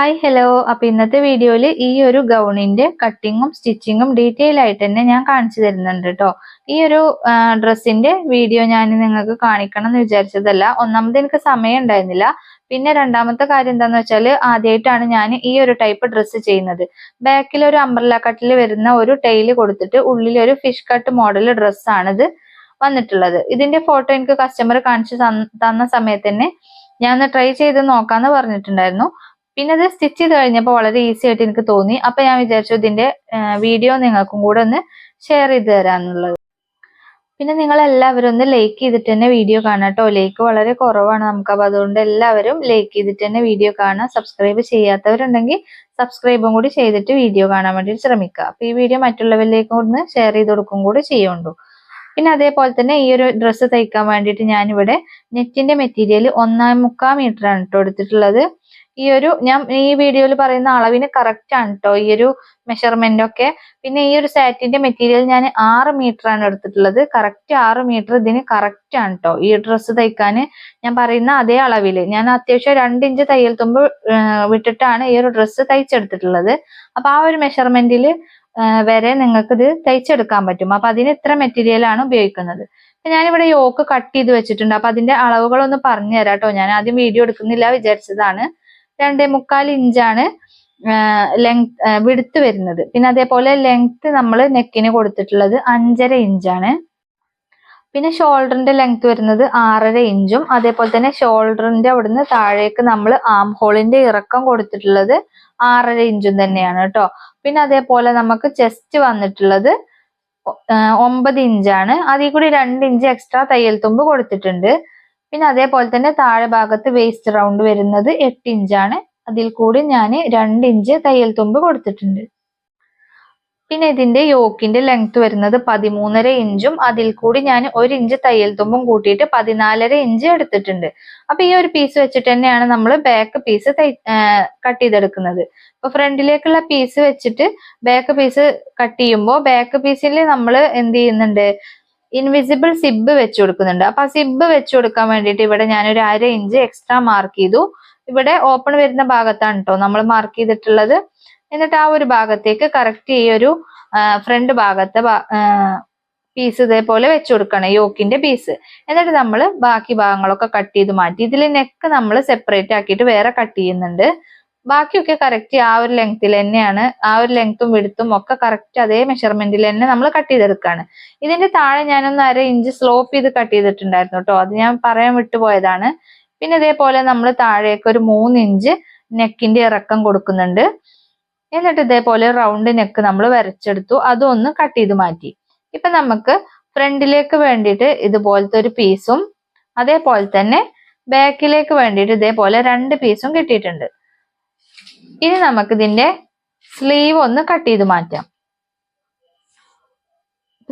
Hi hello അപ്പൊ ഇന്നത്തെ വീഡിയോയിൽ ഈ ഒരു ഗൗണിന്റെ കട്ടിങ്ങും സ്റ്റിച്ചിങ്ങും ഡീറ്റെയിൽ ആയിട്ട് തന്നെ ഞാൻ കാണിച്ചു തരുന്നുണ്ട് കേട്ടോ ഈ ഒരു ഡ്രസ്സിന്റെ വീഡിയോ ഞാൻ നിങ്ങൾക്ക് കാണിക്കണം എന്ന് വിചാരിച്ചതല്ല. ഒന്നാമത് എനിക്ക് സമയം ഉണ്ടായിരുന്നില്ല. പിന്നെ രണ്ടാമത്തെ കാര്യം എന്താന്ന് വെച്ചാൽ ആദ്യമായിട്ടാണ് ഞാൻ ഈ ഒരു ടൈപ്പ് ഡ്രസ്സ് ചെയ്യുന്നത്. ബാക്കിൽ ഒരു അംബ്രല കട്ടിൽ വരുന്ന ഒരു ടൈൽ കൊടുത്തിട്ട് ഉള്ളിൽ ഒരു ഫിഷ് കട്ട് മോഡൽ ഡ്രസ്സാണിത് വന്നിട്ടുള്ളത്. ഇതിന്റെ ഫോട്ടോ എനിക്ക് കസ്റ്റമർ കാണിച്ചു തന്ന സമയത്ത് തന്നെ ഞാൻ ഒന്ന് ട്രൈ ചെയ്ത് നോക്കാന്ന് പറഞ്ഞിട്ടുണ്ടായിരുന്നു. പിന്നെ അത് സ്റ്റിച്ച് ചെയ്ത് കഴിഞ്ഞപ്പോൾ വളരെ ഈസി ആയിട്ട് എനിക്ക് തോന്നി. അപ്പൊ ഞാൻ വിചാരിച്ചു ഇതിന്റെ വീഡിയോ നിങ്ങൾക്കും കൂടെ ഒന്ന് ഷെയർ ചെയ്ത് തരാന്നുള്ളത്. പിന്നെ നിങ്ങൾ എല്ലാവരും ഒന്ന് ലൈക്ക് ചെയ്തിട്ട് തന്നെ വീഡിയോ കാണാം കേട്ടോ. ലൈക്ക് വളരെ കുറവാണ് നമുക്ക്. അപ്പൊ അതുകൊണ്ട് എല്ലാവരും ലൈക്ക് ചെയ്തിട്ട് തന്നെ വീഡിയോ കാണാം സബ്സ്ക്രൈബ് ചെയ്യാത്തവരുണ്ടെങ്കിൽ സബ്സ്ക്രൈബും കൂടി ചെയ്തിട്ട് വീഡിയോ കാണാൻ വേണ്ടി ശ്രമിക്കുക. അപ്പൊ ഈ വീഡിയോ മറ്റുള്ളവരിലേക്കും ഒന്ന് ഷെയർ ചെയ്ത് കൊടുക്കും കൂടി ചെയ്യുന്നുണ്ടു. പിന്നെ അതേപോലെ തന്നെ ഈ ഒരു ഡ്രസ്സ് തയ്ക്കാൻ വേണ്ടിയിട്ട് ഞാനിവിടെ നെറ്റിന്റെ മെറ്റീരിയൽ ഒന്നാം മുക്കാൽ മീറ്റർ ആണ് കേട്ടോ എടുത്തിട്ടുള്ളത്. ഈ ഒരു ഞാൻ ഈ വീഡിയോയിൽ പറയുന്ന അളവിന് കറക്റ്റ് ആണ് കേട്ടോ ഈ ഒരു മെഷർമെന്റ് ഒക്കെ. പിന്നെ ഈ ഒരു സാറ്റിന്റെ മെറ്റീരിയൽ ഞാൻ ആറ് മീറ്റർ ആണ് എടുത്തിട്ടുള്ളത്. കറക്റ്റ് ആറ് മീറ്റർ ഇതിന് കറക്റ്റ് ആണ് കേട്ടോ ഈ ഡ്രസ്സ് തയ്ക്കാൻ ഞാൻ പറയുന്ന അതേ അളവിൽ ഞാൻ അത്യാവശ്യം രണ്ട് ഇഞ്ച് തയ്യൽ തുമ്പ് വിട്ടിട്ടാണ് ഈ ഒരു ഡ്രസ്സ് തയ്ച്ചെടുത്തിട്ടുള്ളത്. അപ്പൊ ആ ഒരു മെഷർമെന്റിൽ വരെ നിങ്ങൾക്ക് ഇത് തയ്ച്ചെടുക്കാൻ പറ്റും. അപ്പൊ അതിന് ഇത്ര മെറ്റീരിയൽ ആണ് ഉപയോഗിക്കുന്നത്. ഞാനിവിടെ യോക്ക് കട്ട് ചെയ്ത് വെച്ചിട്ടുണ്ട്. അപ്പൊ അതിന്റെ അളവുകളൊന്ന് പറഞ്ഞു തരാം കേട്ടോ ഞാൻ ആദ്യം വീഡിയോ എടുക്കുന്നില്ല വിചാരിച്ചതാണ്. രണ്ടേ മുക്കാൽ ഇഞ്ചാണ് ലെങ്ത് വിടുത്ത് വരുന്നത്. പിന്നെ അതേപോലെ ലെങ്ത് നമ്മൾ നെക്കിന് കൊടുത്തിട്ടുള്ളത് അഞ്ചര ഇഞ്ചാണ്. പിന്നെ ഷോൾഡറിന്റെ ലെങ്ത് വരുന്നത് ആറര ഇഞ്ചും അതേപോലെ തന്നെ ഷോൾഡറിന്റെ അവിടുന്ന് താഴേക്ക് നമ്മൾ ആം ഹോളിന്റെ ഇറക്കം കൊടുത്തിട്ടുള്ളത് ആറര ഇഞ്ചും തന്നെയാണ് കേട്ടോ പിന്നെ അതേപോലെ നമുക്ക് ചെസ്റ്റ് വന്നിട്ടുള്ളത് ഒമ്പത് ഇഞ്ചാണ്. അതിൽ കൂടി രണ്ട് ഇഞ്ച് എക്സ്ട്രാ തയ്യൽ തുമ്പ് കൊടുത്തിട്ടുണ്ട്. പിന്നെ അതേപോലെ തന്നെ താഴെ ഭാഗത്ത് വേസ്റ്റ് റൗണ്ട് വരുന്നത് എട്ട് ഇഞ്ചാണ് അതിൽ കൂടി ഞാൻ രണ്ട് ഇഞ്ച് തയ്യൽ തുമ്പ് കൊടുത്തിട്ടുണ്ട്. പിന്നെ ഇതിന്റെ യോക്കിന്റെ ലെങ്ത് വരുന്നത് പതിമൂന്നര ഇഞ്ചും അതിൽ കൂടി ഞാൻ ഒരു ഇഞ്ച് തയ്യൽ തുമ്പും കൂട്ടിയിട്ട് പതിനാലര ഇഞ്ച് എടുത്തിട്ടുണ്ട്. അപ്പൊ ഈ ഒരു പീസ് വെച്ചിട്ട് തന്നെയാണ് നമ്മൾ ബാക്ക് പീസ് കട്ട് ചെയ്തെടുക്കുന്നത്. ഇപ്പൊ ഫ്രണ്ടിലേക്കുള്ള പീസ് വെച്ചിട്ട് ബാക്ക് പീസ് കട്ട് ചെയ്യുമ്പോൾ ബാക്ക് പീസിൽ നമ്മൾ എന്ത് ചെയ്യുന്നുണ്ട്? ഇൻവിസിബിൾ സിബ് വെച്ച് കൊടുക്കുന്നുണ്ട്. അപ്പൊ ആ സിബ് വെച്ച് കൊടുക്കാൻ വേണ്ടിയിട്ട് ഇവിടെ ഞാൻ ഒരു അര ഇഞ്ച് എക്സ്ട്രാ മാർക്ക് ചെയ്തു. ഇവിടെ ഓപ്പൺ വരുന്ന ഭാഗത്താണ് കേട്ടോ നമ്മൾ മാർക്ക് ചെയ്തിട്ടുള്ളത്. എന്നിട്ട് ആ ഒരു ഭാഗത്തേക്ക് കറക്റ്റ് ഈ ഒരു ഫ്രണ്ട് ഭാഗത്തെ പീസ് ഇതേപോലെ വെച്ച് കൊടുക്കണം. യോക്കിന്റെ പീസ് എന്നിട്ട് നമ്മൾ ബാക്കി ഭാഗങ്ങളൊക്കെ കട്ട് ചെയ്ത് മാറ്റി. ഇതിൽ നെക്ക് നമ്മൾ സെപ്പറേറ്റ് ആക്കിയിട്ട് വേറെ കട്ട് ചെയ്യുന്നുണ്ട്. ബാക്കിയൊക്കെ കറക്റ്റ് ആ ഒരു ലെങ്ത്തിൽ തന്നെയാണ്. ആ ഒരു ലെങ്ത്തും വിടുത്തും ഒക്കെ കറക്റ്റ് അതേ മെഷർമെന്റിൽ തന്നെ നമ്മൾ കട്ട് ചെയ്തെടുക്കുകയാണ് ഇതിന്റെ താഴെ ഞാനൊന്ന് അര ഇഞ്ച് സ്ലോപ്പ് ചെയ്ത് കട്ട് ചെയ്തിട്ടുണ്ടായിരുന്നു കേട്ടോ അത് ഞാൻ പറയാൻ വിട്ടുപോയതാണ്. പിന്നെ ഇതേപോലെ നമ്മൾ താഴേക്ക് ഒരു മൂന്ന് ഇഞ്ച് നെക്കിന്റെ ഇറക്കം കൊടുക്കുന്നുണ്ട്. എന്നിട്ട് ഇതേപോലെ റൗണ്ട് നെക്ക് നമ്മൾ വരച്ചെടുത്തു. അതും ഒന്ന് കട്ട് ചെയ്ത് മാറ്റി. ഇപ്പൊ നമുക്ക് ഫ്രണ്ടിലേക്ക് വേണ്ടിയിട്ട് ഇതുപോലത്തെ ഒരു പീസും അതേപോലെ തന്നെ ബാക്കിലേക്ക് വേണ്ടിയിട്ട് ഇതേപോലെ രണ്ട് പീസും കിട്ടിയിട്ടുണ്ട്. ഇനി നമുക്ക് ഇതിന്റെ സ്ലീവ് ഒന്ന് കട്ട് ചെയ്ത് മാറ്റാം.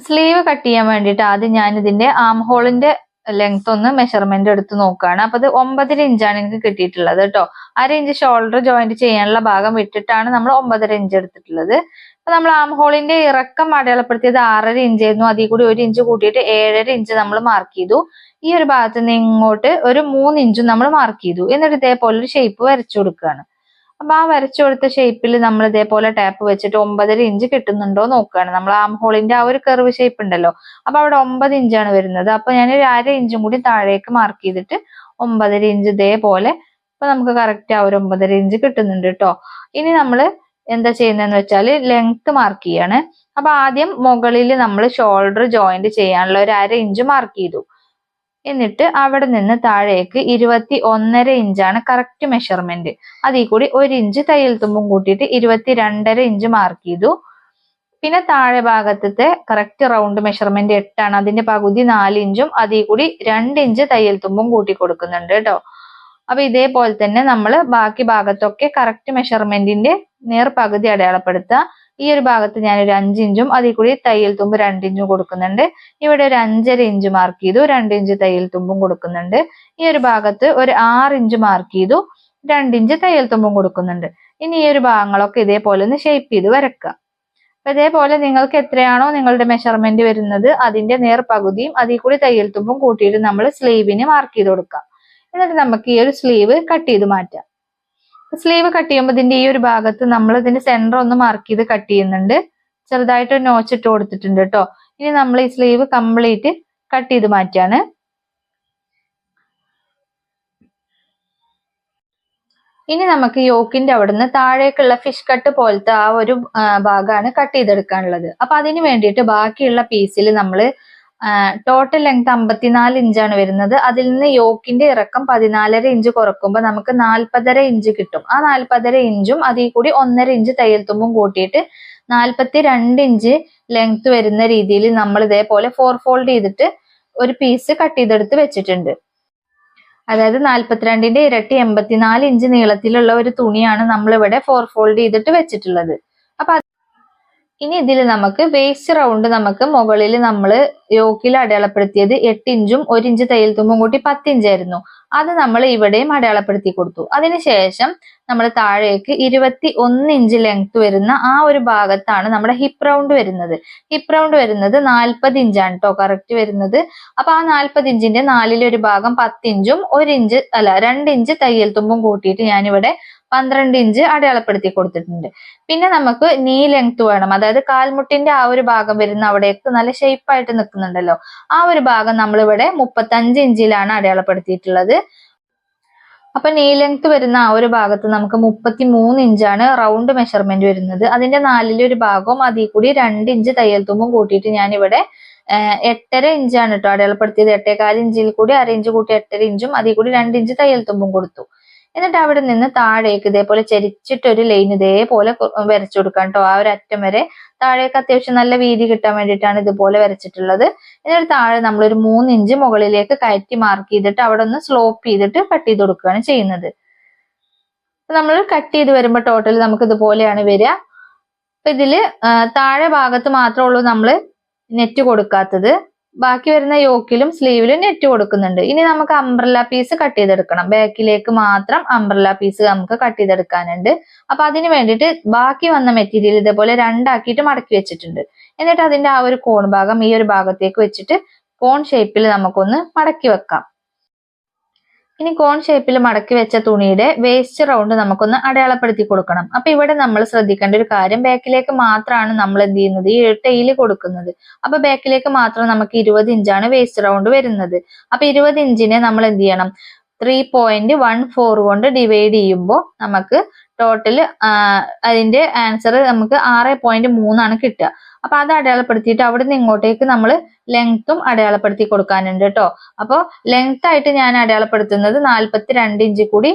സ്ലീവ് കട്ട് ചെയ്യാൻ വേണ്ടിയിട്ട് ആദ്യം ഞാൻ ഇതിന്റെ ആം ഹോളിന്റെ ലെങ്ത് ഒന്ന് മെഷർമെന്റ് എടുത്ത് നോക്കുകയാണ്. അപ്പൊ അത് ഒമ്പതര ഇഞ്ചാണ് എനിക്ക് കിട്ടിയിട്ടുള്ളത് കേട്ടോ. അര ഇഞ്ച് ഷോൾഡർ ജോയിന്റ് ചെയ്യാനുള്ള ഭാഗം വിട്ടിട്ടാണ് നമ്മൾ ഒമ്പതര ഇഞ്ച് എടുത്തിട്ടുള്ളത്. അപ്പൊ നമ്മൾ ആം ഹോളിന്റെ ഇറക്കം അടയാളപ്പെടുത്തിയത് ആറര ഇഞ്ച് ആയിരുന്നു. അതിൽ കൂടി ഒരു ഇഞ്ച് കൂട്ടിയിട്ട് ഏഴര ഇഞ്ച് നമ്മൾ മാർക്ക് ചെയ്തു. ഈ ഒരു ഭാഗത്ത് നിന്ന് ഇങ്ങോട്ട് ഒരു മൂന്ന് ഇഞ്ചും നമ്മൾ മാർക്ക് ചെയ്തു. എന്നിട്ട് ഇതേപോലെ ഒരു ഷേപ്പ് വരച്ചു കൊടുക്കുകയാണ്. അപ്പൊ ആ വരച്ചു കൊടുത്ത ഷേപ്പിൽ നമ്മൾ ഇതേപോലെ ടാപ്പ് വെച്ചിട്ട് ഒമ്പതര ഇഞ്ച് കിട്ടുന്നുണ്ടോ നോക്കുകയാണ് നമ്മൾ ആം ഹോളിന്റെ ആ ഒരു കർവ് ഷേപ്പ് ഉണ്ടല്ലോ. അപ്പൊ അവിടെ ഒമ്പത് ഇഞ്ചാണ് വരുന്നത്. അപ്പൊ ഞാൻ ഒരു അര ഇഞ്ചും കൂടി താഴേക്ക് മാർക്ക് ചെയ്തിട്ട് ഒമ്പതര ഇഞ്ച് ഇതേപോലെ ഇപ്പൊ നമുക്ക് കറക്റ്റ് ആ ഒരു ഒമ്പതര ഇഞ്ച് കിട്ടുന്നുണ്ട് കേട്ടോ ഇനി നമ്മൾ എന്താ ചെയ്യുന്നതെന്ന് വെച്ചാൽ ലെങ്ത് മാർക്ക് ചെയ്യാണ്. അപ്പൊ ആദ്യം മുകളിൽ നമ്മൾ ഷോൾഡർ ജോയിന്റ് ചെയ്യാനുള്ള ഒരു അര ഇഞ്ച് മാർക്ക് ചെയ്തു. എന്നിട്ട് അവിടെ നിന്ന് താഴേക്ക് ഇരുപത്തി ഒന്നര ഇഞ്ചാണ് കറക്റ്റ് മെഷർമെന്റ് അതിൽ കൂടി ഒരു ഇഞ്ച് തയ്യൽ തുമ്പും കൂട്ടിയിട്ട് ഇരുപത്തി രണ്ടര ഇഞ്ച് മാർക്ക് ചെയ്തു. പിന്നെ താഴെ ഭാഗത്തെ കറക്റ്റ് റൗണ്ട് മെഷർമെന്റ് എട്ടാണ്. അതിന്റെ പകുതി നാല് ഇഞ്ചും അതിൽ കൂടി രണ്ട് ഇഞ്ച് തയ്യൽ തുമ്പും കൂട്ടി കൊടുക്കുന്നുണ്ട് കേട്ടോ. അപ്പൊ ഇതേപോലെ തന്നെ നമ്മൾ ബാക്കി ഭാഗത്തൊക്കെ കറക്റ്റ് മെഷർമെന്റിന്റെ നേർ പകുതി അടയാളപ്പെടുത്തുക. ഈ ഒരു ഭാഗത്ത് ഞാൻ ഒരു അഞ്ച് ഇഞ്ചും അതിൽ കൂടി തയ്യൽ തുമ്പ് രണ്ട് ഇഞ്ചും കൊടുക്കുന്നുണ്ട്. ഇവിടെ ഒരു അഞ്ചര ഇഞ്ച് മാർക്ക് ചെയ്തു രണ്ട് ഇഞ്ച് തയ്യൽ തുമ്പും കൊടുക്കുന്നുണ്ട്. ഈ ഒരു ഭാഗത്ത് ഒരു ആറ് ഇഞ്ച് മാർക്ക് ചെയ്തു രണ്ട് ഇഞ്ച് തയ്യൽ തുമ്പും കൊടുക്കുന്നുണ്ട്. ഇനി ഈ ഒരു ഭാഗങ്ങളൊക്കെ ഇതേപോലെ ഒന്ന് ഷേപ്പ് ചെയ്ത് വരക്കുക അപ്പൊ ഇതേപോലെ നിങ്ങൾക്ക് എത്രയാണോ നിങ്ങളുടെ മെഷർമെന്റ് വരുന്നത് അതിന്റെ നേർ പകുതിയും അതിൽ കൂടി തയ്യൽ തുമ്പും കൂട്ടിയിട്ട് നമ്മൾ സ്ലീവിന് മാർക്ക് ചെയ്ത് കൊടുക്കാം എന്നിട്ട് നമുക്ക് ഈ ഒരു സ്ലീവ് കട്ട് ചെയ്ത് മാറ്റാം. സ്ലീവ് കട്ട് ചെയ്യുമ്പോൾ ഇതിന്റെ ഈ ഒരു ഭാഗത്ത് നമ്മൾ ഇതിന്റെ സെന്റർ ഒന്ന് മാർക്ക് ചെയ്ത് കട്ട് ചെയ്യുന്നുണ്ട്. ചെറുതായിട്ട് നോച്ച് ഇട്ട് കൊടുത്തിട്ടുണ്ട് കേട്ടോ ഇനി നമ്മൾ ഈ സ്ലീവ് കംപ്ലീറ്റ് കട്ട് ചെയ്ത് മാറ്റാണ്. ഇനി നമുക്ക് യോക്കിന്റെ അവിടുന്ന് താഴേക്കുള്ള ഫിഷ് കട്ട് പോലത്തെ ആ ഒരു ഭാഗമാണ് കട്ട് ചെയ്തെടുക്കാനുള്ളത്. അപ്പൊ അതിന് വേണ്ടിയിട്ട് ബാക്കിയുള്ള പീസിൽ നമ്മൾ ടോട്ടൽ ലെങ്ത് അമ്പത്തിനാല് ഇഞ്ചാണ് വരുന്നത്. അതിൽ നിന്ന് യോക്കിന്റെ ഇറക്കം പതിനാലര ഇഞ്ച് കുറക്കുമ്പോൾ നമുക്ക് നാൽപ്പതര ഇഞ്ച് കിട്ടും. ആ നാൽപ്പതര ഇഞ്ചും അതിൽ കൂടി ഒന്നര ഇഞ്ച് തയ്യൽ തുമ്പും കൂട്ടിയിട്ട് നാൽപ്പത്തി രണ്ട് ഇഞ്ച് ലെങ്ത് വരുന്ന രീതിയിൽ നമ്മൾ ഇതേപോലെ ഫോർ ഫോൾഡ് ചെയ്തിട്ട് ഒരു പീസ് കട്ട് ചെയ്തെടുത്ത് വെച്ചിട്ടുണ്ട്. അതായത് നാൽപ്പത്തിരണ്ടിന്റെ ഇരട്ടി എൺപത്തിനാല് ഇഞ്ച് നീളത്തിലുള്ള ഒരു തുണിയാണ് നമ്മളിവിടെ ഫോർ ഫോൾഡ് ചെയ്തിട്ട് വെച്ചിട്ടുള്ളത്. ഇനി ഇതിൽ നമുക്ക് വേസ്റ്റ് റൗണ്ട് നമുക്ക് മുകളിൽ നമ്മൾ യോക്കിൽ അടയാളപ്പെടുത്തിയത് എട്ട് ഇഞ്ചും ഒരു ഇഞ്ച് തയ്യൽ തുമ്പും കൂട്ടി പത്ത് ഇഞ്ചായിരുന്നു അത് നമ്മൾ ഇവിടെയും അടയാളപ്പെടുത്തി കൊടുത്തു. അതിനുശേഷം നമ്മൾ താഴേക്ക് ഇരുപത്തി ഒന്ന് ഇഞ്ച് ലെങ്ത് വരുന്ന ആ ഒരു ഭാഗത്താണ് നമ്മുടെ ഹിപ്പ് റൗണ്ട് വരുന്നത്. ഹിപ്പ് റൗണ്ട് വരുന്നത് നാൽപ്പത് ഇഞ്ചാണ് കേട്ടോ കറക്റ്റ് വരുന്നത്. അപ്പൊ ആ നാൽപ്പത് ഇഞ്ചിന്റെ നാലിലൊരു ഭാഗം പത്ത് ഇഞ്ചും ഒരു ഇഞ്ച് അല്ല രണ്ട് ഇഞ്ച് തയ്യൽ തുമ്പും കൂട്ടിയിട്ട് ഞാനിവിടെ പന്ത്രണ്ട് ഇഞ്ച് അടയാളപ്പെടുത്തി കൊടുത്തിട്ടുണ്ട്. പിന്നെ നമുക്ക് നീ ലെങ്ത് വേണം. അതായത് കാൽമുട്ടിന്റെ ആ ഒരു ഭാഗം വരുന്ന അവിടേക്ക് നല്ല ഷേപ്പ് ആയിട്ട് നിൽക്കുന്നുണ്ടല്ലോ. ആ ഒരു ഭാഗം നമ്മളിവിടെ മുപ്പത്തഞ്ച് ഇഞ്ചിലാണ് അടയാളപ്പെടുത്തിയിട്ടുള്ളത്. അപ്പൊ നീ ലെങ്ത് വരുന്ന ആ ഒരു ഭാഗത്ത് നമുക്ക് മുപ്പത്തി മൂന്ന് ഇഞ്ചാണ് റൗണ്ട് മെഷർമെന്റ് വരുന്നത്. അതിന്റെ നാലിലൊരു ഭാഗവും അതിൽ കൂടി രണ്ട് ഇഞ്ച് തയ്യൽ തുമ്പും കൂട്ടിയിട്ട് ഞാൻ ഇവിടെ എട്ടര ഇഞ്ചാണ് കേട്ടോ അടയാളപ്പെടുത്തിയത്. എട്ടേകാൽ ഇഞ്ചിൽ കൂടി അര ഇഞ്ച് കൂട്ടി എട്ടര ഇഞ്ചും അതിൽ കൂടി രണ്ട് ഇഞ്ച് തയ്യൽ തുമ്പും കൊടുത്തു. എന്നിട്ട് അവിടെ നിന്ന് താഴേക്ക് ഇതേപോലെ ചരിച്ചിട്ട് ഒരു ലൈൻ ഇതേപോലെ വരച്ചു കൊടുക്കാം കേട്ടോ ആ ഒരു അറ്റം വരെ താഴേക്ക് അത്യാവശ്യം നല്ല വീതി കിട്ടാൻ വേണ്ടിയിട്ടാണ് ഇതുപോലെ വരച്ചിട്ടുള്ളത്. എന്നിട്ട് താഴെ നമ്മൾ ഒരു മൂന്ന് ഇഞ്ച് മുകളിലേക്ക് കയറ്റി മാർക്ക് ചെയ്തിട്ട് അവിടെ ഒന്ന് സ്ലോപ്പ് ചെയ്തിട്ട് കട്ട് ചെയ്ത് കൊടുക്കുകയാണ് ചെയ്യുന്നത്. നമ്മൾ കട്ട് ചെയ്ത് വരുമ്പോൾ ടോട്ടൽ നമുക്ക് ഇതുപോലെയാണ് വരിക. അപ്പൊ ഇതിൽ താഴെ ഭാഗത്ത് മാത്രമേ ഉള്ളൂ നമ്മൾ നെറ്റ് കൊടുക്കാത്തത്. ബാക്കി വരുന്ന യോക്കിലും സ്ലീവിലും നെറ്റ് കൊടുക്കുന്നുണ്ട്. ഇനി നമുക്ക് അംബ്രല്ല പീസ് കട്ട് ചെയ്തെടുക്കണം. ബാക്കിലേക്ക് മാത്രം അംബ്രല്ല പീസ് നമുക്ക് കട്ട് ചെയ്തെടുക്കാനുണ്ട്. അപ്പൊ അതിന് വേണ്ടിയിട്ട് ബാക്കി വന്ന മെറ്റീരിയൽ ഇതേപോലെ രണ്ടാക്കിയിട്ട് മടക്കി വെച്ചിട്ടുണ്ട്. എന്നിട്ട് അതിന്റെ ആ ഒരു കോൺ ഭാഗം ഈ ഒരു ഭാഗത്തേക്ക് വെച്ചിട്ട് കോൺ ഷേപ്പിൽ നമുക്കൊന്ന് മടക്കി വെക്കാം. ഇനി കോൺ ഷേപ്പിൽ മടക്കി വെച്ച തുണിയുടെ വേസ്റ്റ് റൗണ്ട് നമുക്കൊന്ന് അടയാളപ്പെടുത്തി കൊടുക്കണം. അപ്പൊ ഇവിടെ നമ്മൾ ശ്രദ്ധിക്കേണ്ട ഒരു കാര്യം ബാക്കിലേക്ക് മാത്രമാണ് നമ്മൾ എന്ത് ചെയ്യുന്നത്? ഈ ടെയിൽ കൊടുക്കുന്നത്. അപ്പൊ ബാക്കിലേക്ക് മാത്രം നമുക്ക് ഇരുപത് ഇഞ്ചാണ് വേസ്റ്റ് റൗണ്ട് വരുന്നത്. അപ്പൊ ഇരുപത് ഇഞ്ചിനെ നമ്മൾ എന്ത് ചെയ്യണം? ത്രീ പോയിന്റ് വൺ ഫോർ കൊണ്ട് ഡിവൈഡ് ചെയ്യുമ്പോൾ നമുക്ക് ടോട്ടൽ അതിന്റെ ആൻസർ നമുക്ക് ആറ് പോയിന്റ് മൂന്നാണ് കിട്ടുക. അപ്പൊ അത് അടയാളപ്പെടുത്തിയിട്ട് അവിടെ നിന്ന് ഇങ്ങോട്ടേക്ക് നമ്മൾ ലെങ്ത്തും അടയാളപ്പെടുത്തി കൊടുക്കാനുണ്ട് കേട്ടോ അപ്പോൾ ലെങ്ത് ആയിട്ട് ഞാൻ അടയാളപ്പെടുത്തുന്നത് നാൽപ്പത്തി രണ്ട് ഇഞ്ച് കൂടി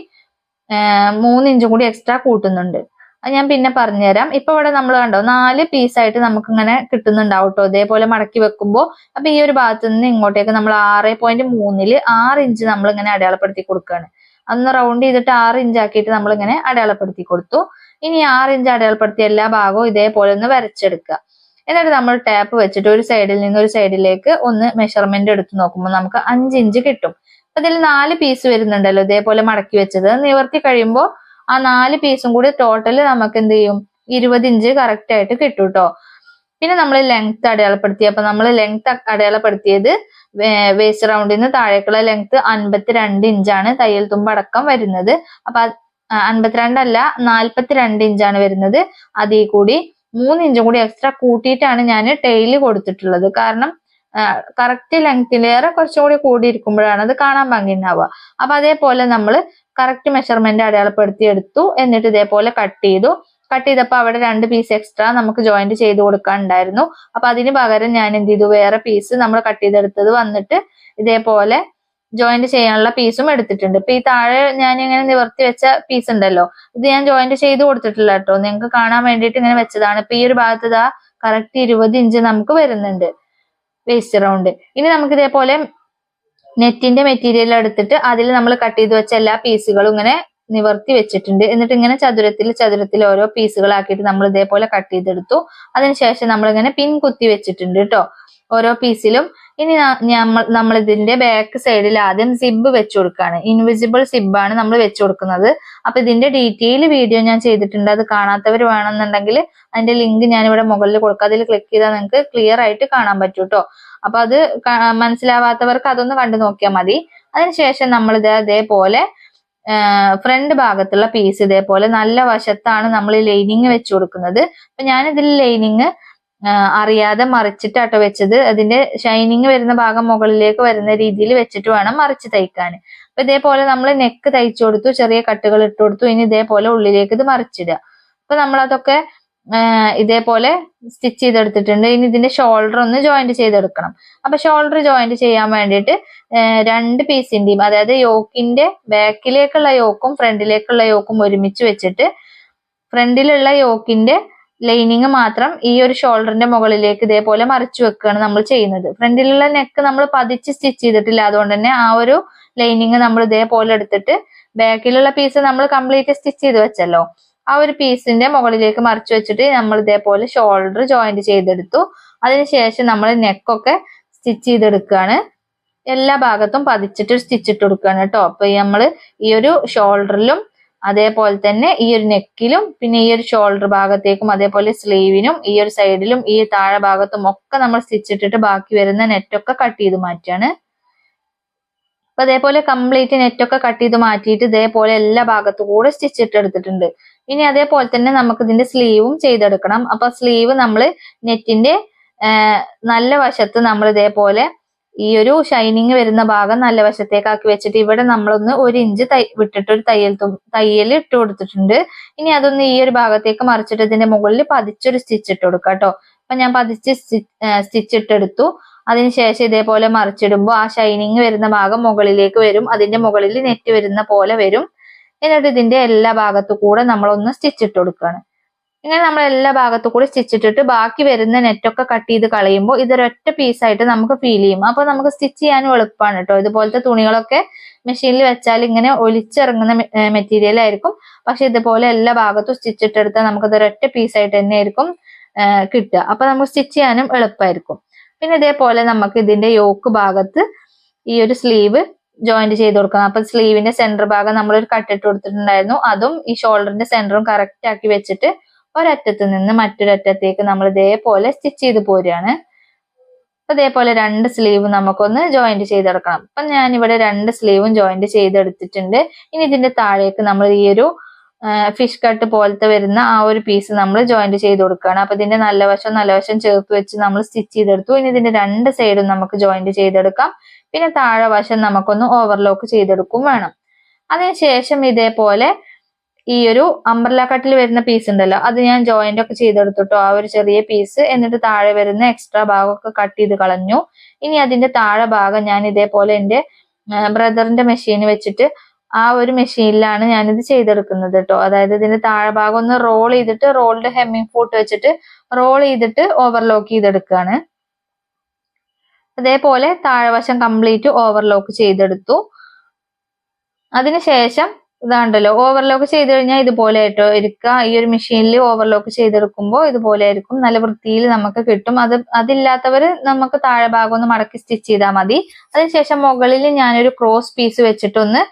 മൂന്ന് ഇഞ്ചും കൂടി എക്സ്ട്രാ കൂട്ടുന്നുണ്ട്. അത് ഞാൻ പിന്നെ പറഞ്ഞുതരാം. ഇപ്പൊ ഇവിടെ നമ്മൾ കണ്ടോ നാല് പീസായിട്ട് നമുക്ക് ഇങ്ങനെ കിട്ടുന്നുണ്ടാവും കേട്ടോ ഇതേപോലെ മടക്കി വെക്കുമ്പോൾ അപ്പൊ ഈ ഒരു ഭാഗത്ത് നിന്ന് ഇങ്ങോട്ടേക്ക് നമ്മൾ ആറ് പോയിന്റ് മൂന്നിൽ ആറ് ഇഞ്ച് നമ്മൾ ഇങ്ങനെ അടയാളപ്പെടുത്തി കൊടുക്കുകയാണ് അന്ന് റൗണ്ട് ചെയ്തിട്ട് ആറ് ഇഞ്ച് ആക്കിയിട്ട് നമ്മൾ ഇങ്ങനെ അടയാളപ്പെടുത്തി കൊടുത്തു. ഇനി ആറ് ഇഞ്ച് അടയാളപ്പെടുത്തിയ എല്ലാ ഭാഗവും ഇതേപോലെ ഒന്ന് വരച്ചെടുക്കുക. എന്നിട്ട് നമ്മൾ ടാപ്പ് വെച്ചിട്ട് ഒരു സൈഡിൽ നിന്ന് ഒരു സൈഡിലേക്ക് ഒന്ന് മെഷർമെന്റ് എടുത്ത് നോക്കുമ്പോൾ നമുക്ക് അഞ്ച് ഇഞ്ച് കിട്ടും. അപ്പൊ ഇതിൽ നാല് പീസ് വരുന്നുണ്ടല്ലോ ഇതേപോലെ മടക്കി വെച്ചത്. നിവർത്തി കഴിയുമ്പോൾ ആ നാല് പീസും കൂടി ടോട്ടൽ നമുക്ക് എന്ത് ചെയ്യും? ഇരുപത് ഇഞ്ച് കറക്റ്റ് ആയിട്ട് കിട്ടും കേട്ടോ പിന്നെ നമ്മൾ ലെങ്ത് അടയാളപ്പെടുത്തി. അപ്പൊ നമ്മൾ ലെങ്ത് അടയാളപ്പെടുത്തിയത് വേസ്റ്റ് റൗണ്ടിൽ നിന്ന് താഴേക്കുള്ള ലെങ്ത് അൻപത്തിരണ്ട് ഇഞ്ചാണ് തയ്യൽ തുമ്പ് അടക്കം വരുന്നത്. അപ്പൊ അൻപത്തിരണ്ടല്ല നാൽപ്പത്തിരണ്ട് ഇഞ്ചാണ് വരുന്നത്. അതിൽ കൂടി മൂന്ന് ഇഞ്ചും കൂടി എക്സ്ട്രാ കൂട്ടിയിട്ടാണ് ഞാൻ ടെയിൽ കൊടുത്തിട്ടുള്ളത്. കാരണം കറക്റ്റ് ലെങ്തിലേറെ കുറച്ചും കൂടി കൂടിയിരിക്കുമ്പോഴാണ് അത് കാണാൻ ഭംഗിയുണ്ടാവുക. അപ്പൊ അതേപോലെ നമ്മൾ കറക്റ്റ് മെഷർമെന്റ് അടയാളപ്പെടുത്തി എടുത്തു എന്നിട്ട് ഇതേപോലെ കട്ട് ചെയ്തു. കട്ട് ചെയ്തപ്പോൾ അവിടെ രണ്ട് പീസ് എക്സ്ട്രാ നമുക്ക് ജോയിന്റ് ചെയ്ത് കൊടുക്കാൻ ഉണ്ടായിരുന്നു അപ്പൊ അതിന് പകരം ഞാൻ എന്ത് ചെയ്തു? വേറെ പീസ് നമ്മൾ കട്ട് ചെയ്തെടുത്തത് വന്നിട്ട് ഇതേപോലെ ജോയിന്റ് ചെയ്യാനുള്ള പീസും എടുത്തിട്ടുണ്ട്. ഇപ്പൊ ഈ താഴെ ഞാൻ ഇങ്ങനെ നിവർത്തി വെച്ച പീസ് ഉണ്ടല്ലോ ഇത് ഞാൻ ജോയിന്റ് ചെയ്ത് കൊടുത്തിട്ടില്ല കേട്ടോ. നിങ്ങൾക്ക് കാണാൻ വേണ്ടിയിട്ട് ഇങ്ങനെ വെച്ചതാണ്. ഇപ്പൊ ഈ ഒരു ഭാഗത്ത് ഇതാ കറക്റ്റ് ഇരുപത് ഇഞ്ച് നമുക്ക് വരുന്നുണ്ട് വേസ്റ്റ് റൗണ്ട് ഇനി നമുക്ക് ഇതേപോലെ നെറ്റിന്റെ മെറ്റീരിയൽ എടുത്തിട്ട് അതിൽ നമ്മൾ കട്ട് ചെയ്ത് വെച്ച എല്ലാ പീസുകളും ഇങ്ങനെ നിവർത്തി വെച്ചിട്ടുണ്ട്. എന്നിട്ട് ഇങ്ങനെ ചതുരത്തിൽ ചതുരത്തിൽ ഓരോ പീസുകളാക്കിയിട്ട് നമ്മൾ ഇതേപോലെ കട്ട് ചെയ്തെടുത്തു. അതിനുശേഷം നമ്മൾ ഇങ്ങനെ പിൻ കുത്തി വെച്ചിട്ടുണ്ട് കേട്ടോ. ഓരോ പീസിലും ഇനി നമ്മൾ ഇതിന്റെ ബാക്ക് സൈഡിൽ ആദ്യം സിബ് വെച്ചു കൊടുക്കുകയാണ് ഇൻവിസിബിൾ സിബാണ് നമ്മൾ വെച്ചു കൊടുക്കുന്നത്. അപ്പൊ ഇതിന്റെ ഡീറ്റെയിൽ വീഡിയോ ഞാൻ ചെയ്തിട്ടുണ്ട്. അത് കാണാത്തവർ വേണമെന്നുണ്ടെങ്കിൽ അതിന്റെ ലിങ്ക് ഞാൻ ഇവിടെ മുകളിൽ കൊടുക്കാം. അതിൽ ക്ലിക്ക് ചെയ്താൽ നിങ്ങൾക്ക് ക്ലിയർ ആയിട്ട് കാണാൻ പറ്റും കേട്ടോ അപ്പൊ അത് മനസ്സിലാവാത്തവർക്ക് അതൊന്ന് കണ്ടു നോക്കിയാൽ മതി. അതിനുശേഷം നമ്മൾ ഇത് അതേപോലെ ഫ്രണ്ട് ഭാഗത്തുള്ള പീസ് ഇതേപോലെ നല്ല വശത്താണ് നമ്മൾ ലൈനിങ് വെച്ചു കൊടുക്കുന്നത്. അപ്പൊ ഞാനിതിൽ ലൈനിങ് അറിയാതെ മറിച്ചിട്ടാട്ടോ വെച്ചത്. അതിന്റെ ഷൈനിങ് വരുന്ന ഭാഗം മുകളിലേക്ക് വരുന്ന രീതിയിൽ വെച്ചിട്ട് വേണം മറിച്ച് തയ്ക്കാൻ. അപ്പൊ ഇതേപോലെ നമ്മൾ നെക്ക് തയ്ച്ചു കൊടുത്തു ചെറിയ കട്ടുകൾ ഇട്ടു കൊടുത്തു. ഇനി ഇതേപോലെ ഉള്ളിലേക്ക് ഇത് മറിച്ചിടുക. അപ്പൊ നമ്മൾ അതൊക്കെ ഇതേപോലെ സ്റ്റിച്ച് ചെയ്തെടുത്തിട്ടുണ്ട്. ഇനി ഇതിന്റെ ഷോൾഡർ ഒന്ന് ജോയിന്റ് ചെയ്തെടുക്കണം. അപ്പൊ ഷോൾഡർ ജോയിന്റ് ചെയ്യാൻ വേണ്ടിയിട്ട് രണ്ട് പീസിന്റെയും അതായത് യോക്കിന്റെ ബാക്കിലേക്കുള്ള യോക്കും ഫ്രണ്ടിലേക്കുള്ള യോക്കും ഒരുമിച്ച് വെച്ചിട്ട് ഫ്രണ്ടിലുള്ള യോക്കിന്റെ ലൈനിങ് മാത്രം ഈ ഒരു ഷോൾഡറിന്റെ മുകളിലേക്ക് ഇതേപോലെ മറിച്ചു വെക്കുകയാണ് നമ്മൾ ചെയ്യുന്നത്. ഫ്രണ്ടിലുള്ള നെക്ക് നമ്മൾ പതിച്ച് സ്റ്റിച്ച് ചെയ്തിട്ടില്ല. അതുകൊണ്ട് തന്നെ ആ ഒരു ലൈനിങ് നമ്മൾ ഇതേപോലെ എടുത്തിട്ട് ബാക്കിലുള്ള പീസ് നമ്മൾ കംപ്ലീറ്റ് സ്റ്റിച്ച് ചെയ്ത് വെച്ചല്ലോ. ആ ഒരു പീസിന്റെ മുകളിലേക്ക് മറിച്ചു വെച്ചിട്ട് നമ്മൾ ഇതേപോലെ ഷോൾഡർ ജോയിന്റ് ചെയ്തെടുത്തു. അതിനുശേഷം നമ്മൾ നെക്കൊക്കെ സ്റ്റിച്ച് ചെയ്തെടുക്കുകയാണ്. എല്ലാ ഭാഗത്തും പതിച്ചിട്ട് സ്റ്റിച്ച് ഇട്ട് കൊടുക്കുകയാണ് കേട്ടോ. അപ്പൊ നമ്മൾ ഈ ഒരു ഷോൾഡറിലും അതേപോലെ തന്നെ ഈ ഒരു നെക്കിലും പിന്നെ ഈ ഒരു ഷോൾഡർ ഭാഗത്തേക്കും അതേപോലെ സ്ലീവിനും ഈ ഒരു സൈഡിലും ഈ താഴെ ഭാഗത്തും ഒക്കെ നമ്മൾ സ്റ്റിച്ച് ഇട്ടിട്ട് ബാക്കി വരുന്ന നെറ്റൊക്കെ കട്ട് ചെയ്ത് മാറ്റാണ് അപ്പൊ അതേപോലെ കംപ്ലീറ്റ് നെറ്റൊക്കെ കട്ട് ചെയ്ത് മാറ്റിയിട്ട് ഇതേപോലെ എല്ലാ ഭാഗത്തും കൂടെ സ്റ്റിച്ച് ഇട്ട് എടുത്തിട്ടുണ്ട്. ഇനി അതേപോലെ തന്നെ നമുക്ക് ഇതിന്റെ സ്ലീവും ചെയ്തെടുക്കണം. അപ്പൊ സ്ലീവ് നമ്മൾ നെറ്റിന്റെ നല്ല വശത്ത് നമ്മൾ ഇതേപോലെ ഈ ഒരു ഷൈനിങ് വരുന്ന ഭാഗം നല്ല വശത്തേക്കാക്കി വെച്ചിട്ട് ഇവിടെ നമ്മളൊന്ന് ഒരു ഇഞ്ച് തൈ വിട്ടിട്ട് ഒരു തയ്യൽ തയ്യൽ ഇട്ട് കൊടുത്തിട്ടുണ്ട്. ഇനി അതൊന്ന് ഈ ഒരു ഭാഗത്തേക്ക് മറിച്ചിട്ട് ഇതിന്റെ മുകളിൽ പതിച്ചൊരു സ്റ്റിച്ച് ഇട്ട് കൊടുക്കാം കേട്ടോ. അപ്പൊ ഞാൻ പതിച്ച് സ്റ്റിച്ച് ഇട്ടെടുത്തു അതിനുശേഷം ഇതേപോലെ മറിച്ചിടുമ്പോൾ ആ ഷൈനിങ് വരുന്ന ഭാഗം മുകളിലേക്ക് വരും. അതിന്റെ മുകളിൽ നെറ്റ് വരുന്ന പോലെ വരും. എന്നിട്ട് ഇതിന്റെ എല്ലാ ഭാഗത്തു കൂടെ നമ്മളൊന്ന് സ്റ്റിച്ച് ഇട്ട് കൊടുക്കുകയാണ് ഇങ്ങനെ നമ്മൾ എല്ലാ ഭാഗത്തു കൂടി സ്റ്റിച്ച് ഇട്ടിട്ട് ബാക്കി വരുന്ന നെറ്റൊക്കെ കട്ട് ചെയ്ത് കളയുമ്പോൾ ഇതൊരൊറ്റ പീസായിട്ട് നമുക്ക് ഫീൽ ചെയ്യും. അപ്പൊ നമുക്ക് സ്റ്റിച്ച് ചെയ്യാനും എളുപ്പമാണ് കേട്ടോ ഇതുപോലത്തെ തുണികളൊക്കെ മെഷീനിൽ വെച്ചാൽ ഇങ്ങനെ ഒലിച്ചിറങ്ങുന്ന മെറ്റീരിയൽ ആയിരിക്കും. പക്ഷെ ഇതുപോലെ എല്ലാ ഭാഗത്തും സ്റ്റിച്ച് ഇട്ടെടുത്താൽ നമുക്ക് ഇതൊരൊറ്റ പീസായിട്ട് തന്നെ ആയിരിക്കും കിട്ടുക. അപ്പൊ നമുക്ക് സ്റ്റിച്ച് ചെയ്യാനും എളുപ്പമായിരിക്കും പിന്നെ ഇതേപോലെ നമുക്ക് ഇതിന്റെ യോക്ക് ഭാഗത്ത് ഈ ഒരു സ്ലീവ് ജോയിന്റ് ചെയ്ത് കൊടുക്കണം. അപ്പൊ സ്ലീവിന്റെ സെന്റർ ഭാഗം നമ്മൾ ഒരു കട്ടിട്ട് കൊടുത്തിട്ടുണ്ടായിരുന്നു. അതും ഈ ഷോൾഡറിന്റെ സെന്ററും കറക്റ്റ് ആക്കി വെച്ചിട്ട് ഒരറ്റത്ത് നിന്ന് മറ്റൊരറ്റത്തേക്ക് നമ്മൾ ഇതേപോലെ സ്റ്റിച്ച് ചെയ്ത് പോരുകയാണ്. അതേപോലെ രണ്ട് സ്ലീവ് നമുക്കൊന്ന് ജോയിന്റ് ചെയ്തെടുക്കണം. അപ്പൊ ഞാൻ ഇവിടെ രണ്ട് സ്ലീവും ജോയിന്റ് ചെയ്തെടുത്തിട്ടുണ്ട്. ഇനി ഇതിന്റെ താഴേക്ക് നമ്മൾ ഈ ഒരു ഫിഷ് കട്ട് പോലത്തെ വരുന്ന ആ ഒരു പീസ് നമ്മൾ ജോയിന്റ് ചെയ്ത് കൊടുക്കുകയാണ്. അപ്പൊ ഇതിന്റെ നല്ല വശം നല്ല വശം ചേർത്ത് വെച്ച് നമ്മൾ സ്റ്റിച്ച് ചെയ്തെടുത്തു. ഇനി ഇതിന്റെ രണ്ട് സൈഡും നമുക്ക് ജോയിന്റ് ചെയ്തെടുക്കാം. പിന്നെ താഴെ വശം നമുക്കൊന്ന് ഓവർലോക്ക് ചെയ്തെടുക്കും വേണം. അതിനുശേഷം ഇതേപോലെ ഈ ഒരു അംബ്രല കട്ടിൽ വരുന്ന പീസ് ഉണ്ടല്ലോ അത് ഞാൻ ജോയിന്റ് ഒക്കെ ചെയ്തെടുത്തിട്ടോ ആ ഒരു ചെറിയ പീസ് എന്നിട്ട് താഴെ വരുന്ന എക്സ്ട്രാ ഭാഗമൊക്കെ കട്ട് ചെയ്ത് കളഞ്ഞു. ഇനി അതിന്റെ താഴെ ഭാഗം ഞാൻ ഇതേപോലെ എന്റെ ബ്രദറിന്റെ മെഷീൻ വെച്ചിട്ട് ആ ഒരു മെഷീനിലാണ് ഞാനിത് ചെയ്തെടുക്കുന്നത് കേട്ടോ അതായത് ഇതിന്റെ താഴെ ഭാഗം ഒന്ന് റോൾ ചെയ്തിട്ട് റോളിന്റെ ഹെമ്മിങ് ഫൂട്ട് വെച്ചിട്ട് റോൾ ചെയ്തിട്ട് ഓവർലോക്ക് ചെയ്തെടുക്കുകയാണ് അതേപോലെ താഴെവശം കംപ്ലീറ്റ് ഓവർലോക്ക് ചെയ്തെടുത്തു. അതിനുശേഷം ഇതാണ്ടല്ലോ. ഓവർലോക്ക് ചെയ്ത് കഴിഞ്ഞാൽ ഇതുപോലെ ആയിട്ടോ? ഇരിക്കുക ഈ ഒരു മെഷീനിൽ ഓവർലോക്ക് ചെയ്തെടുക്കുമ്പോൾ ഇതുപോലെ ആയിരിക്കും. നല്ല വൃത്തിയിൽ നമുക്ക് കിട്ടും. അത് അതില്ലാത്തവർ നമുക്ക് താഴെ ഭാഗം ഒന്ന് മടക്കി സ്റ്റിച്ച് ചെയ്താൽ മതി. അതിനുശേഷം മുകളിൽ ഞാനൊരു ക്രോസ് പീസ് വെച്ചിട്ടൊന്ന്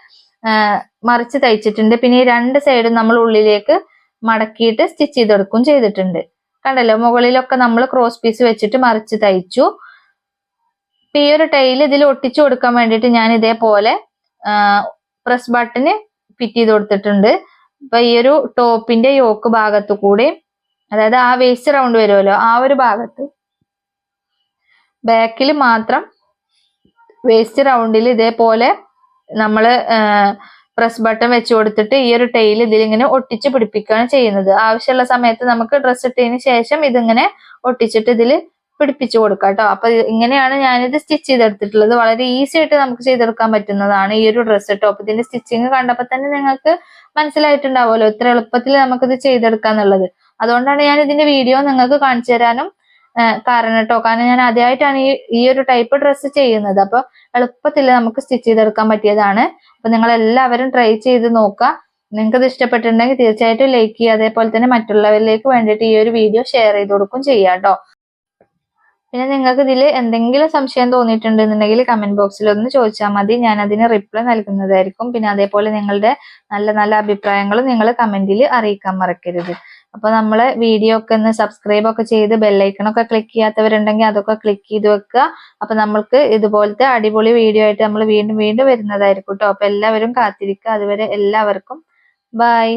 മറിച്ച് തയ്ച്ചിട്ടുണ്ട്. പിന്നെ ഈ രണ്ട് സൈഡും നമ്മൾ ഉള്ളിലേക്ക് മടക്കിയിട്ട് സ്റ്റിച്ച് ചെയ്തെടുക്കും ചെയ്തിട്ടുണ്ട്. കണ്ടല്ലോ? മുകളിലൊക്കെ നമ്മൾ ക്രോസ് പീസ് വെച്ചിട്ട് മറിച്ച് തയ്ച്ചു. ഈ ഒരു ടൈൽ ഇതിൽ ഒട്ടിച്ചു കൊടുക്കാൻ വേണ്ടിയിട്ട് ഞാൻ ഇതേപോലെ പ്രസ് ബട്ടന് ഫിറ്റ് ചെയ്ത് കൊടുത്തിട്ടുണ്ട്. അപ്പൊ ഈ ഒരു ടോപ്പിന്റെ യോക്ക് ഭാഗത്തു കൂടി അതായത് ആ വേസ്റ്റ് റൗണ്ട് വരുമല്ലോ ആ ഒരു ഭാഗത്ത് ബാക്കിൽ മാത്രം വേസ്റ്റ് റൗണ്ടിൽ ഇതേപോലെ നമ്മൾ പ്രസ് ബട്ടൺ വെച്ച് കൊടുത്തിട്ട് ഈ ഒരു ടൈൽ ഇതിലിങ്ങനെ ഒട്ടിച്ച് പിടിപ്പിക്കുകയാണ് ചെയ്യുന്നത്. ആവശ്യമുള്ള സമയത്ത് നമുക്ക് ഡ്രസ്സ് ഇട്ടതിന് ശേഷം ഇതിങ്ങനെ ഒട്ടിച്ചിട്ട് ഇതിൽ പിടിപ്പിച്ചു കൊടുക്കാം കേട്ടോ അപ്പൊ ഇങ്ങനെയാണ് ഞാനിത് സ്റ്റിച്ച് ചെയ്തെടുത്തിട്ടുള്ളത്. വളരെ ഈസി ആയിട്ട് നമുക്ക് ചെയ്തെടുക്കാൻ പറ്റുന്നതാണ് ഈ ഒരു ഡ്രസ്സ് അപ്പൊ ഇതിന്റെ സ്റ്റിച്ചിങ് കണ്ടപ്പോൾ തന്നെ നിങ്ങൾക്ക് മനസ്സിലായിട്ടുണ്ടാവുമല്ലോ ഇത്ര എളുപ്പത്തിൽ നമുക്കിത് ചെയ്തെടുക്കാന്നുള്ളത് അതുകൊണ്ടാണ് ഞാൻ ഇതിന്റെ വീഡിയോ നിങ്ങൾക്ക് കാണിച്ചു തരാനും കാരണം കേട്ടോ കാരണം ഞാൻ ആദ്യമായിട്ടാണ് ഈ ഈ ഒരു ടൈപ്പ് ഡ്രസ്സ് ചെയ്യുന്നത്. അപ്പൊ എളുപ്പത്തിൽ നമുക്ക് സ്റ്റിച്ച് ചെയ്തെടുക്കാൻ പറ്റിയതാണ്. അപ്പൊ നിങ്ങൾ എല്ലാവരും ട്രൈ ചെയ്ത് നോക്കുക നിങ്ങൾക്ക് ഇത് ഇഷ്ടപ്പെട്ടിട്ടുണ്ടെങ്കിൽ തീർച്ചയായിട്ടും ലൈക്ക് ചെയ്യുക. അതേപോലെ തന്നെ മറ്റുള്ളവരിലേക്ക് വേണ്ടിയിട്ട് ഈ ഒരു വീഡിയോ ഷെയർ ചെയ്ത് കൊടുക്കും ചെയ്യാം കേട്ടോ പിന്നെ നിങ്ങൾക്ക് ഇതിൽ എന്തെങ്കിലും സംശയം തോന്നിയിട്ടുണ്ടെന്നുണ്ടെങ്കിൽ കമന്റ് ബോക്സിൽ ഒന്ന് ചോദിച്ചാൽ മതി. ഞാൻ അതിന് റിപ്ലൈ നൽകുന്നതായിരിക്കും. പിന്നെ അതേപോലെ നിങ്ങളുടെ നല്ല നല്ല അഭിപ്രായങ്ങളും നിങ്ങൾ കമന്റിൽ അറിയിക്കാൻ മറക്കരുത്. അപ്പൊ നമ്മളെ വീഡിയോ ഒക്കെ ഒന്ന് സബ്സ്ക്രൈബ് ഒക്കെ ചെയ്ത് ബെല്ലൈക്കണൊക്കെ ക്ലിക്ക് ചെയ്യാത്തവരുണ്ടെങ്കിൽ അതൊക്കെ ക്ലിക്ക് ചെയ്ത് വെക്കുക. അപ്പൊ നമ്മൾക്ക് ഇതുപോലത്തെ അടിപൊളി വീഡിയോ ആയിട്ട് നമ്മൾ വീണ്ടും വീണ്ടും വരുന്നതായിരിക്കും കേട്ടോ അപ്പൊ എല്ലാവരും കാത്തിരിക്കുക. അതുവരെ എല്ലാവർക്കും ബൈ